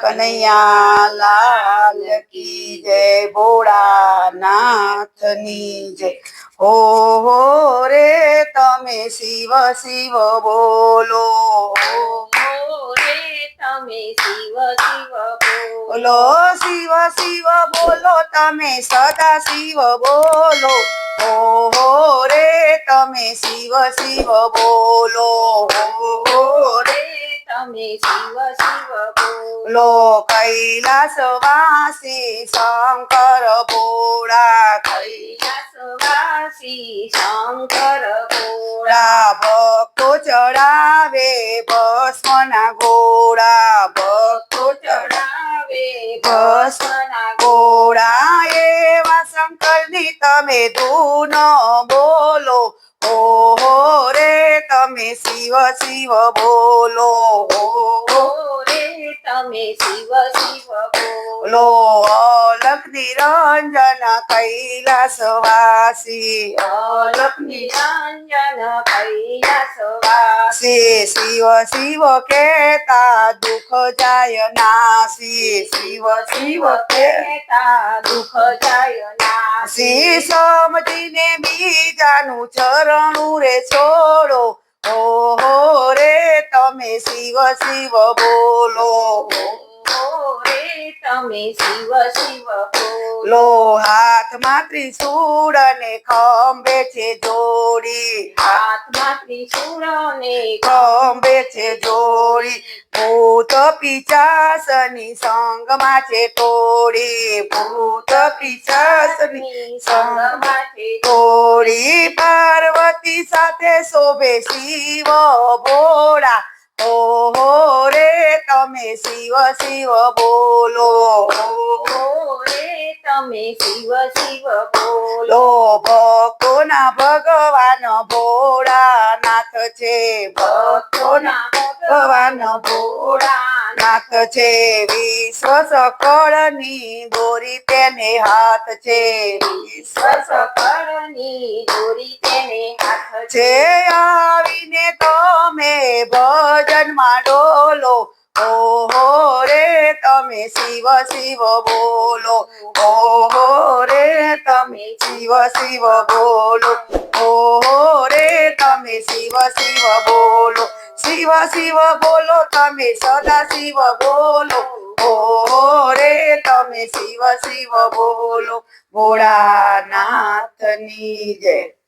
કનૈયા લાલ કી જય, ભોળાનાથની જય. હો હો રે તમે શિવ શિવ બોલો. તમે શિવ શિવ બોલો, શિવ શિવ બોલો, તમે સદા શિવ બોલો. હો હો રે તમે શિવ શિવ બોલો. હો રે તમે શિવ શિવ બોલો. કૈલાસવાસી શંકર ભોળા કૈલાસવાસી શંકર ભોળા. ભક્તો ચડાવે ભસ્મના ઘોડા ભક્તો ચડાવે ભસ્મના ગોળા એવા શંકરની તમે ધૂન બોલો. ઓહો તમે શિવ શિવ બોલો. રે તમે શિવ શિવ બોલો. લો અલખ નિરંજન કૈલાસવાસી. અલખ નિરંજન કૈલાસવાસી. શિવ શિવ શિવ કેતા દુઃખ જાય નાસી. શિવ શિવ કે કહેતા દુઃખ જાય નાસી. સમજીને બીજાનું ચરણું રે છોડો. ઓહો રે તમે શિવ શિવ બોલો. તમે શિવ શિવ લો હાથમાં ત્રિશૂળ ને ખંભે છે જોડી. હાથમાં ત્રિશૂળ ને ખંભે છે જોડી. ભૂત પિચાસની સંગમાં છે તોડી. ભૂત પિચાસની સંગ છે તોડી. પાર્વતી સાથે શોભે શિવ ભોળા. ઓહો રે, તમે શિવ શિવ બોલો. રે તમે શિવ શિવ બોલો ભક્તોના ભગવાન ભોળાનાથ છે. ભક્તોના ભગવાન ભોળાનાથ છે. વિશ્વ સકળની દોરી તેને હાથ છે. વિશ્વ આવીને તમે ભજનમાં ડોલો, ઓહો રે તમે શિવ શિવ બોલો, ઓહો રે તમે શિવ શિવ બોલો, ઓહો રે તમે શિવ શિવ બોલો, શિવ શિવ બોલો તમે સદા શિવ બોલો રે તમે શિવ શિવ બોલો ભોળાનાથની જય.